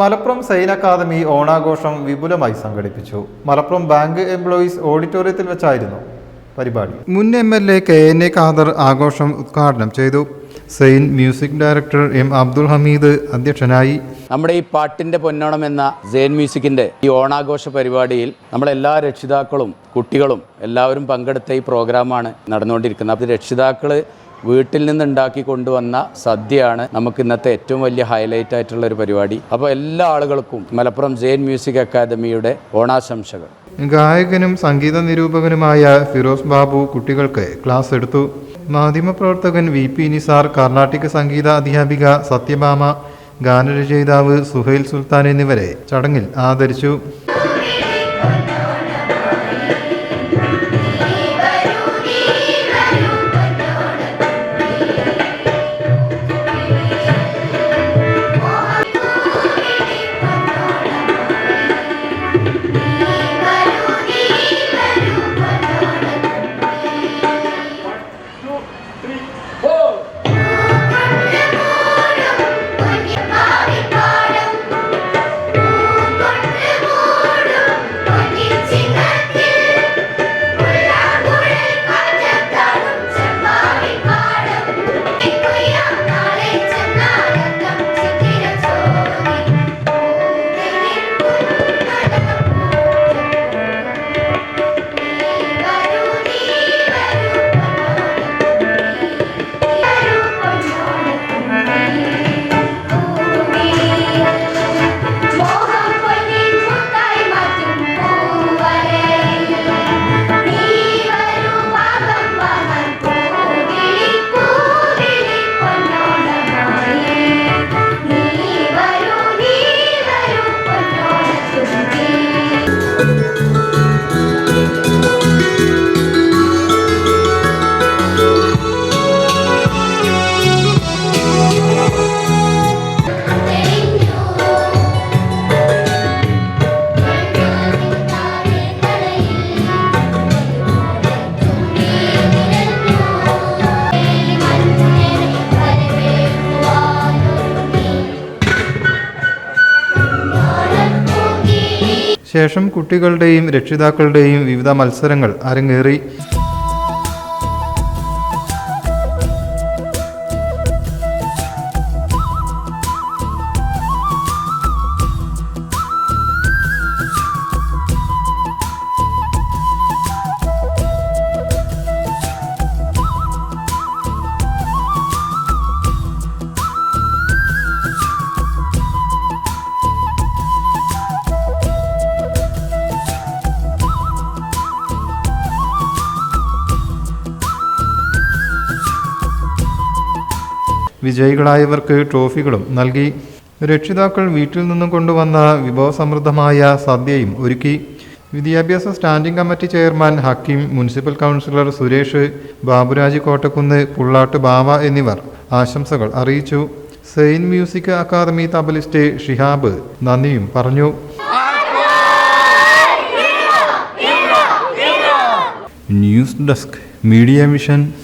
Malappuram sign academy ഓണാഘോഷം വിപുലമായി സംഘടിപ്പിച്ചു. മലപ്പുറം ബാങ്ക് എംപ്ലോയീസ് ഓഡിറ്റോറിയത്തിൽ വെച്ചായിരുന്നു പരിപാടി. മുൻ M L A K N A Khader ആഘോഷം ഉദ്ഘാടനം ചെയ്തു. Zain music director M Abdul Hameed അധ്യക്ഷനായി. നമ്മുടെ ഈ പാട്ടിന്റെ പൊന്നോണം എന്ന സെയിൻ മ്യൂസിക്കിന്റെ ഈ ഓണാഘോഷ പരിപാടിയിൽ നമ്മളെല്ലാ രക്ഷിതാക്കളും കുട്ടികളും എല്ലാവരും പങ്കെടുത്ത ഈ പ്രോഗ്രാമാണ് നടന്നുകൊണ്ടിരിക്കുന്നത്. അപ്പോൾ രക്ഷിതാക്കൾ വീട്ടിൽ നിന്ന് ഉണ്ടാക്കി കൊണ്ടുവന്ന സദ്യയാണ് നമുക്ക് ഇന്നത്തെ ഏറ്റവും വലിയ ഹൈലൈറ്റ് ആയിട്ടുള്ള ഒരു പരിപാടി. അപ്പോൾ എല്ലാ ആളുകൾക്കും മലപ്പുറം ജെയിൻ മ്യൂസിക് അക്കാദമിയുടെ ഓണാശംസകൾ. ഗായകനും സംഗീത നിരൂപകനുമായ ഫിറോസ് ബാബു കുട്ടികൾക്ക് ക്ലാസ് എടുത്തു. മാധ്യമപ്രവർത്തകൻ വി പി നിസാർ കർണാട്ടിക് സംഗീത അധ്യാപിക സത്യഭാമ ഗാനരചയിതാവ് സുഹൈൽ സുൽത്താൻ എന്നിവരെ ചടങ്ങിൽ ആദരിച്ചു. Música ശേഷം കുട്ടികളുടെയും രക്ഷിതാക്കളുടെയും വിവിധ മത്സരങ്ങൾ അരങ്ങേറി. വിജയികളായവർക്ക് ട്രോഫികളും നൽകി. രക്ഷിതാക്കൾ വീട്ടിൽ നിന്നും കൊണ്ടുവന്ന വിഭവസമൃദ്ധമായ സദ്യയും ഒരുക്കി. വിദ്യാഭ്യാസ standing committee chairman Hakeem municipal councillor Suresh Baburaj Kottakkunnu Pullat Bava എന്നിവർ ആശംസകൾ അറിയിച്ചു. സെയിൻ മ്യൂസിക് അക്കാദമി തബലിസ്റ്റ് ഷിഹാബ് നന്ദിയും പറഞ്ഞു. News desk media mission